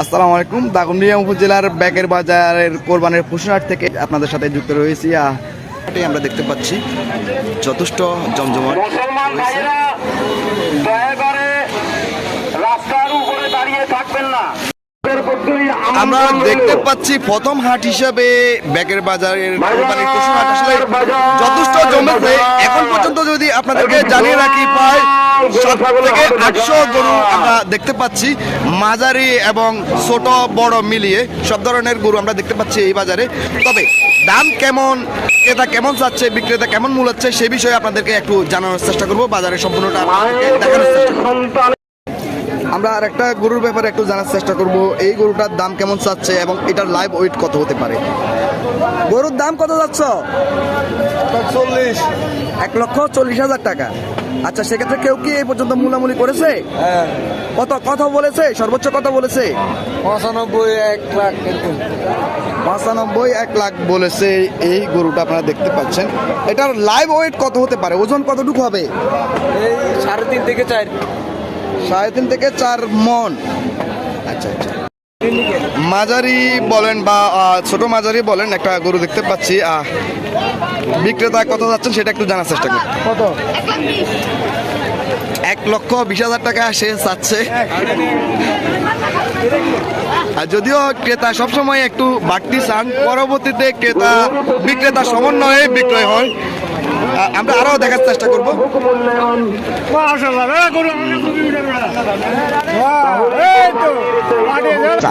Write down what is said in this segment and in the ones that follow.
আসসালামু আলাইকুম দাগনদিয়া উপজেলার ব্যাকের বাজারের কোরবানের পশুহাট থেকে আপনাদের সাথে যুক্ত রয়েছি। আমরা দেখতে পাচ্ছি যথেষ্ট জমজমাট মুসলমান ভাইরা দয়া করে রাস্তার উপরে দাঁড়িয়ে থাকবেন না। আমরা দেখতে পাচ্ছি প্রথম হাট হিসাবে ব্যাকের বাজারের কোরবানির পশুহাট আসলে যথেষ্ট জমেছে এখন পর্যন্ত যদি আপনাদেরকে জানিয়ে রাখি প্রায় থেকে আটশো গরু আমরা দেখতে পাচ্ছি। মাঝারি এবং ছোট বড় মিলিয়ে সব ধরনের গরু আমরা দেখতে পাচ্ছি এই বাজারে। তবে দাম কেমন ক্রেতা কেমন যাচ্ছে বিক্রেতা কেমন মূলাচ্ছে সে বিষয়ে আপনাদেরকে একটু জানানোর চেষ্টা করব বাজারের সম্পূর্ণটা দেখানোর চেষ্টা করব। আমরা আর একটা গরুর ব্যাপারে একটু জানার চেষ্টা করব। এই গরুটার দাম কেমন চাচ্ছে এবং এটার লাইভ ওয়েট কত হতে পারে? গরুর দাম কত যাচ্ছ? চল্লিশ। এক লক্ষ চল্লিশ হাজার টাকা। আচ্ছা সেক্ষেত্রে কেউ কি এই পর্যন্ত মূলামূলি করেছে? হ্যাঁ। কত কথা বলেছে? সর্বোচ্চ কথা বলেছে? পঁচানব্বই এক লাখ। পঁচানব্বই এক লাখ বলেছে এই গরুটা আপনারা দেখতে পাচ্ছেন। এটার লাইভ ওয়েট কত হতে পারে? ওজন কতটুকু হবে? এই সাড়ে তিন থেকে চার। সাড়ে তিন থেকে চার মন। আচ্ছা আচ্ছা। মাঝারি বলেন বা ছোট মাঝারি বলেন একটা গরু দেখতে পাচ্ছি বিক্রেতা কত যাচ্ছেন সেটা একটু জানার চেষ্টা করি। কত? এক লক্ষ বিশ হাজার টাকা সে চাচ্ছে আর যদিও ক্রেতা সবসময় একটু বাড়তি চান পরবর্তীতে ক্রেতা বিক্রেতা সমন্বয়ে বিক্রয় হয়। আমরা আরও দেখার চেষ্টা করব।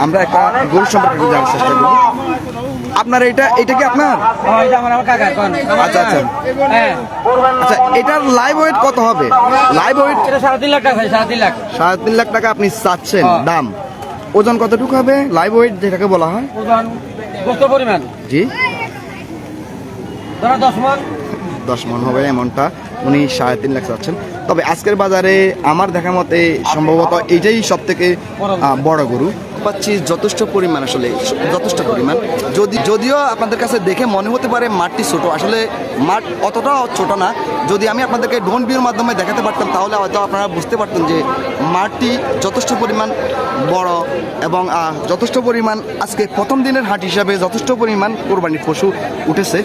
আমরা একটা গরু সম্পর্কে জানার চেষ্টা করব আপনার এটা এটা কি আপনার? আচ্ছা, আচ্ছা। আচ্ছা এটার লাইভ ওয়েট কত হবে? লাইভ ওয়েট সাড়ে তিন লাখ টাকা সাড়ে তিন লাখ সাড়ে তিন লাখ টাকা আপনি চাচ্ছেন হ্যাঁ। দাম। ওজন কতটুকু হবে? লাইভ ওয়েট যেটাকে বলা হয়। ওজন পরিমাণ। জি। দশ মন। দশ মন হবে এমনটা। উনি সাড়ে তিন লাখ চাচ্ছেন। তবে আজকের বাজারে আমার দেখা মতে সম্ভবত এইটাই সব থেকে বড় গরু। পাচ্ছি যথেষ্ট পরিমাণ আসলে, যথেষ্ট পরিমাণ। যদি, যদিও আপনাদের কাছে দেখে মনে হতে পারে মাঠটি ছোট, আসলে মাঠ অতটাও ছোট না। যদি আমি আপনাদেরকে ড্রোন ভিউর মাধ্যমে দেখাতে পারতাম, তাহলে হয়তো আপনারা বুঝতে পারতেন যে মাঠটি যথেষ্ট পরিমাণ বড় এবং যথেষ্ট পরিমাণ আজকে প্রথম দিনের হাট হিসাবে যথেষ্ট পরিমাণ কোরবানির পশু উঠেছে।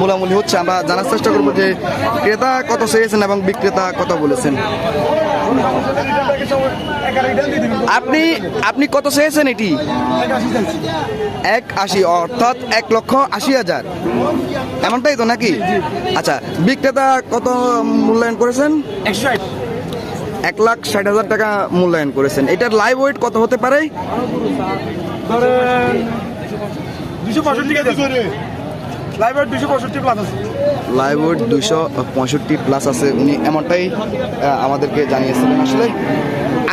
মূলামূলি হচ্ছে আমরা জানার চেষ্টা করব যে ক্রেতা কত চেয়েছেন এবং বিক্রেতা কত বলেছেন। আপনি আপনি কত চেয়েছেন এটি? এক আশি অর্থাৎ এক লক্ষ আশি হাজার। এমনটাই তো নাকি? আচ্ছা বিক্রেতা কত মূল্যায়ন করেছেন? একশো এক লাখ ষাট হাজার টাকা মূল্যায়ন করেছেন। এটার লাইভ ওয়েট কত হতে পারে? দুশো পঁয়ষট্টি দুশো পঁয়ষট্টি প্লাস আছে। লাইভ ওয়েট পঁয়ষট্টি প্লাস আছে। উনি এমনটাই আমাদেরকে জানিয়েছিলেন। আসলে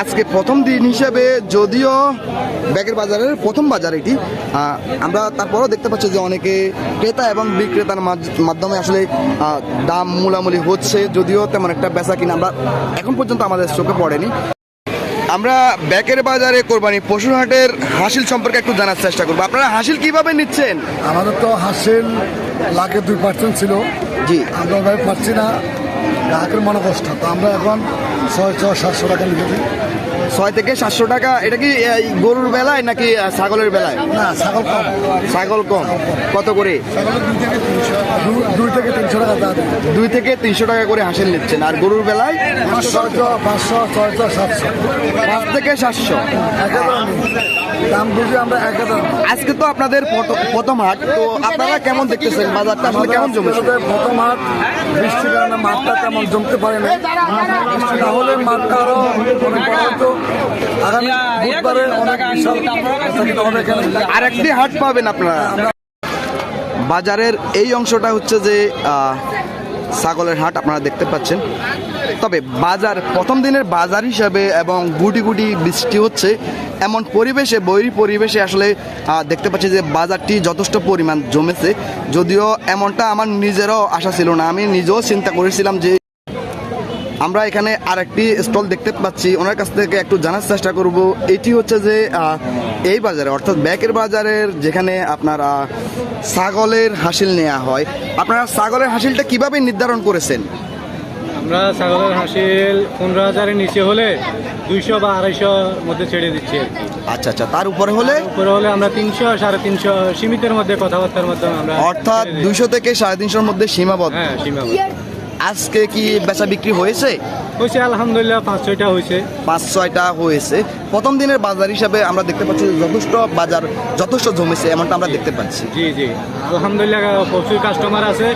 আজকে প্রথম দিন হিসাবে যদিও ব্যাগের বাজারের প্রথম বাজার এটি আমরা তারপরও দেখতে পাচ্ছি যে অনেকে ক্রেতা এবং বিক্রেতার মাধ্যমে আসলে দাম মূলামূলি হচ্ছে যদিও তেমন একটা বেচা কিনা আমরা এখন পর্যন্ত আমাদের চোখে পড়েনি। আমরা ব্যাকের বাজারে কোরবানি পশুর হাটের হাসিল সম্পর্কে একটু জানার চেষ্টা করব। আপনারা হাসিল কীভাবে নিচ্ছেন? আমাদের তো হাসিল লাখে দুই পার্সেন্ট ছিল। জি। আমরা ওভাবে পাচ্ছি না। গ্রাহকের মনে কষ্ট তো আমরা এখন ছয় ছয় সাতশো টাকা লিখেছি ছয় থেকে সাতশো টাকা। এটা কি গরুর বেলায় নাকি ছাগলের বেলায়? না ছাগল কম। ছাগল কম। কত করে? দুই থেকে তিনশো টাকা। দুই থেকে তিনশো টাকা করে হাসিল নিচ্ছেন। আর গরুর বেলায়? পাঁচশো ছয়শো সাতশো। পাঁচ থেকে সাতশো। দাম বুঝে আমরা এক হাজার। আজকে তো আপনাদের প্রথ- প্রথম হাট তো আপনারা কেমন দেখতেছেন? বাজারটা আসলে কেমন জমেছে? প্রথম হাট বৃষ্টির কারণে মাঠটা তেমন জমতে পারে না না মাঠটা আরও আগামী বুধবারে অনেক বিশাল আর একটি হাট পাবেন আপনারা। বাজারের এই অংশটা হচ্ছে যে ছাগলের হাট আপনারা দেখতে পাচ্ছেন। তবে বাজার, প্রথম দিনের বাজার হিসাবে এবং গুটি গুটি বৃষ্টি হচ্ছে, এমন পরিবেশে, বৈরী পরিবেশে আসলে দেখতে পাচ্ছি যে বাজারটি যথেষ্ট পরিমাণ জমেছে। যদিও এমনটা আমার নিজেরও আশা ছিল না, আমি নিজেও চিন্তা করেছিলাম যে আমরা এখানে আরেকটি স্টল দেখতে পাচ্ছি। ওনার কাছ থেকে একটু জানার চেষ্টা করব। এটি হচ্ছে যে এই বাজারে অর্থাৎ ব্যাকের বাজারের যেখানে আপনার ছাগলের হাসিল নেওয়া হয়। আপনারা ছাগলের হাসিলটা কীভাবে নির্ধারণ করেছেন? আমরা ছাগলের হাসিল পনেরো হাজারের নিচে হলে দুইশো বা আড়াইশোর মধ্যে ছেড়ে দিচ্ছি আচ্ছা আচ্ছা তার উপরে হলে? উপরে হলে আমরা তিনশো সাড়ে তিনশো সীমিতের মধ্যে কথাবার্তার মাধ্যমে আমরা অর্থাৎ দুইশো থেকে সাড়ে তিনশোর মধ্যে সীমাবদ্ধ। হ্যাঁ সীমাবদ্ধ। আজকে কি বেচা বিক্রি হয়েছে? হয়েছে আলহামদুলিল্লাহ পাঁচ ছয়টা হয়েছে। পাঁচ ছয়টা হয়েছে। প্রথম দিনের বাজার হিসাবে আমরা দেখতে পাচ্ছি যথেষ্ট বাজার যথেষ্ট জমেছে এমনটা আমরা দেখতে পাচ্ছি। জি জি। আলহামদুলিল্লাহ প্রচুর কাস্টমার আছে।